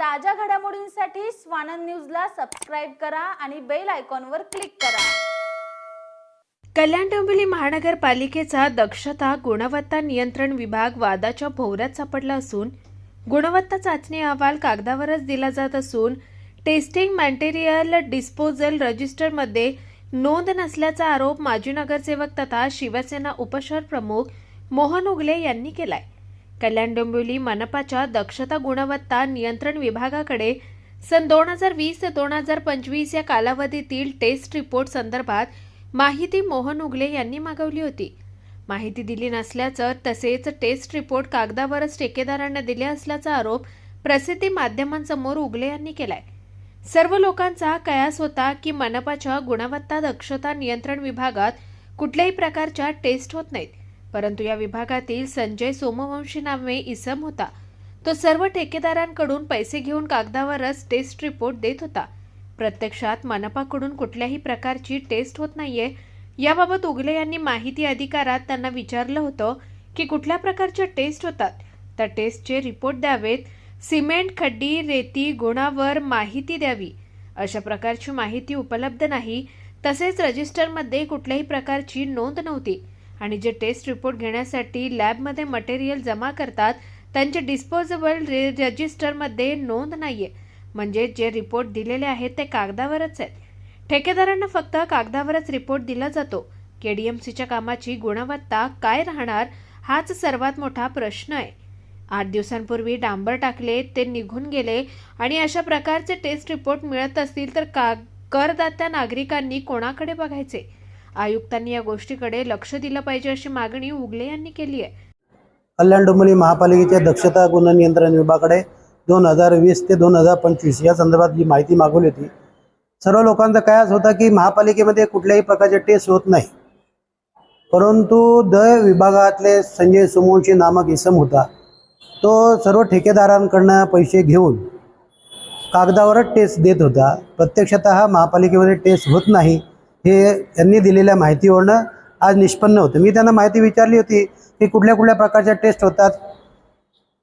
ताज्या घडामोडींसाठी स्वानंद न्यूजला सबस्क्राईब करा आणि बेल आयकॉनवर क्लिक करा. कल्याण डोंबिवली महानगरपालिकेचा दक्षता गुणवत्ता नियंत्रण विभाग वादाच्या भोवऱ्यात सापडला असून गुणवत्ता चाचणी अहवाल कागदावरच दिला जात असून टेस्टिंग मॅटेरियल डिस्पोजल रजिस्टरमध्ये नोंद नसल्याचा आरोप माजी नगरसेवक तथा शिवसेना उपशहर प्रमुख मोहन उगले यांनी केलाय. कल्याण डोंबिवली मनपाच्या दक्षता गुणवत्ता नियंत्रण विभागाकडे सन दोन हजार वीस ते दोन हजार पंचवीस या कालावधीतील टेस्ट रिपोर्ट संदर्भात माहिती मोहन उगले यांनी मागवली होती. माहिती दिली नसल्याचं तसेच टेस्ट रिपोर्ट कागदावरच ठेकेदारांना दिले असल्याचा आरोप प्रसिद्धी माध्यमांसमोर उगले यांनी केलाय. सर्व लोकांचा कयास होता की मनपाच्या गुणवत्ता दक्षता नियंत्रण विभागात कुठल्याही प्रकारच्या टेस्ट होत नाहीत. परंतु या विभागातील संजय सोमवंशी नावे इसम होता. तो सर्व ठेकेदारांकडून पैसे घेऊन कागदावरच टेस्ट रिपोर्ट देत होता. प्रत्यक्षात मनपाकडून कुठल्याही प्रकारची टेस्ट होत नाहीये. याबाबत उगले यांनी माहिती अधिकारात त्यांना विचारलं होतं की कुठल्या प्रकारच्या टेस्ट होतात? त्या टेस्टचे रिपोर्ट द्यावेत. सिमेंट खड्डी रेती गुणावर माहिती द्यावी. अशा प्रकारची माहिती उपलब्ध नाही. तसेच रजिस्टरमध्ये कुठल्याही प्रकारची नोंद नव्हती. आणि जे टेस्ट रिपोर्ट घेण्यासाठी लॅबमध्ये मटेरियल जमा करतात त्यांचे डिस्पोजेबल रे रजिस्टरमध्ये नोंद नाही आहे म्हणजे जे रिपोर्ट दिलेले आहेत ते कागदावरच आहेत. ठेकेदारांना फक्त कागदावरच रिपोर्ट दिला जातो. केडीएमसीच्या कामाची गुणवत्ता काय राहणार हाच सर्वात मोठा प्रश्न आहे. आठ दिवसांपूर्वी डांबर टाकले ते निघून गेले आणि अशा प्रकारचे टेस्ट रिपोर्ट मिळत असतील तर का करदात्या नागरिकांनी कोणाकडे बघायचे? आयुक्तांनी या गोष्टीकडे लक्ष दिलं पाहिजे अशी मागणी उगले यांनी केली आहे. कल्याण डोंबिवली महापालिकेच्या दक्षता गुण नियंत्रण विभागाकडे दोन हजार वीस ते दोन हजार पंचवीस या संदर्भात जी माहिती मागवली होती सर्व लोकांचा कयास होता की महापालिकेमध्ये कुठल्याही प्रकारचे टेस्ट होत नाही. परंतु द विभागातले संजय सुमोंशी नामक इसम होता तो सर्व ठेकेदारांकडनं पैसे घेऊन कागदावरच टेस्ट देत होता. प्रत्यक्षतः महापालिकेमध्ये टेस्ट होत नाही. हे यांनी दिलेल्या माहितीवरनं आज निष्पन्न होतं. मी त्यांना माहिती विचारली होती की कुठल्या कुठल्या प्रकारच्या टेस्ट होतात.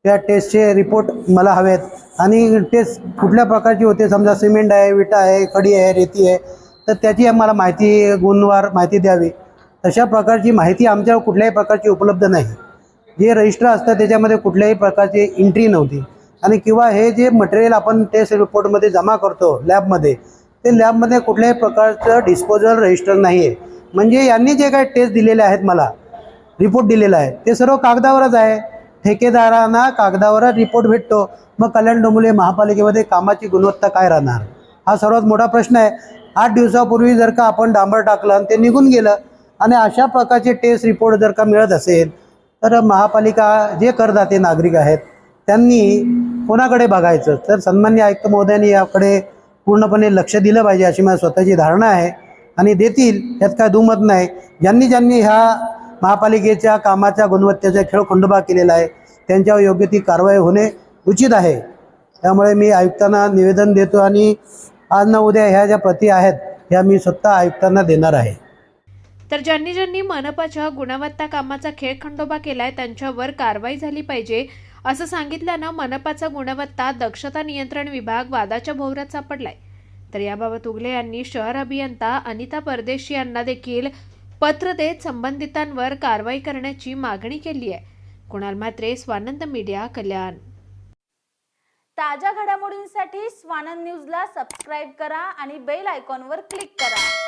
त्या टेस्टचे रिपोर्ट मला हवेत. आणि टेस्ट कुठल्या प्रकारची होते? समजा सिमेंट आहे विटा आहे खडी आहे रेती आहे. तर त्याची मला माहिती गुणवार माहिती द्यावी. तशा प्रकारची माहिती आमच्यावर कुठल्याही प्रकारची उपलब्ध नाही. जे रजिस्टर असतं त्याच्यामध्ये कुठल्याही प्रकारची एंट्री नव्हती. आणि किंवा हे जे मटेरियल आपण टेस्ट रिपोर्टमध्ये जमा करतो लॅबमध्ये ते लॅबमध्ये कुठल्याही प्रकारचं डिस्पोजल रजिस्टर नाही आहे म्हणजे यांनी जे काही टेस्ट दिलेले आहेत मला रिपोर्ट दिलेला आहे ते सर्व कागदावरच आहे. ठेकेदारांना कागदावरच रिपोर्ट भेटतो. मग कल्याण डोंबिवली महापालिकेमध्ये कामाची गुणवत्ता काय राहणार? हा सर्वात मोठा प्रश्न आहे. आठ दिवसापूर्वी जर का आपण डांबर टाकलं आणि ते निघून गेलं आणि अशा प्रकारचे टेस्ट रिपोर्ट जर का मिळत असेल तर महापालिका जे करदाते नागरिक आहेत त्यांनी कोणाकडे बघायचं? तर सन्मान्य आयुक्त महोदयांनी याकडे पूर्णपणे लक्ष दिलं पाहिजे अशी माझी स्वतःची धारणा आहे. आणि देतील यात काय दुमत नाही. ज्यांनी ज्यांनी ह्या महापालिकेच्या कामाच्या गुणवत्तेचा खेळ खंडोबा केलेला आहे त्यांच्यावर योग्य ती कारवाई होणे उचित आहे. त्यामुळे मी आयुक्तांना निवेदन देतो आणि आज ना उद्या ह्या ज्या प्रती आहेत ह्या मी स्वतः आयुक्तांना देणार आहे. तर ज्यांनी ज्यांनी मनपाच्या गुणवत्ता कामाचा खेळ खंडोबा केलाय त्यांच्यावर कारवाई झाली पाहिजे. असं सांगितल्यानं मनपाचा गुणवत्ता दक्षता नियंत्रण विभाग वादाच्या भोवऱ्यात सापडलाय. तर याबाबत उगले यांनी शहर अभियंता अनिता परदेशी यांना देखील पत्र देत संबंधितांवर कारवाई करण्याची मागणी केली आहे. कुणाल म्हात्रे स्वानंद मीडिया कल्याण. ताज्या घडामोडींसाठी स्वानंद न्यूजला सबस्क्राईब करा आणि बेल आयकॉनवर क्लिक करा.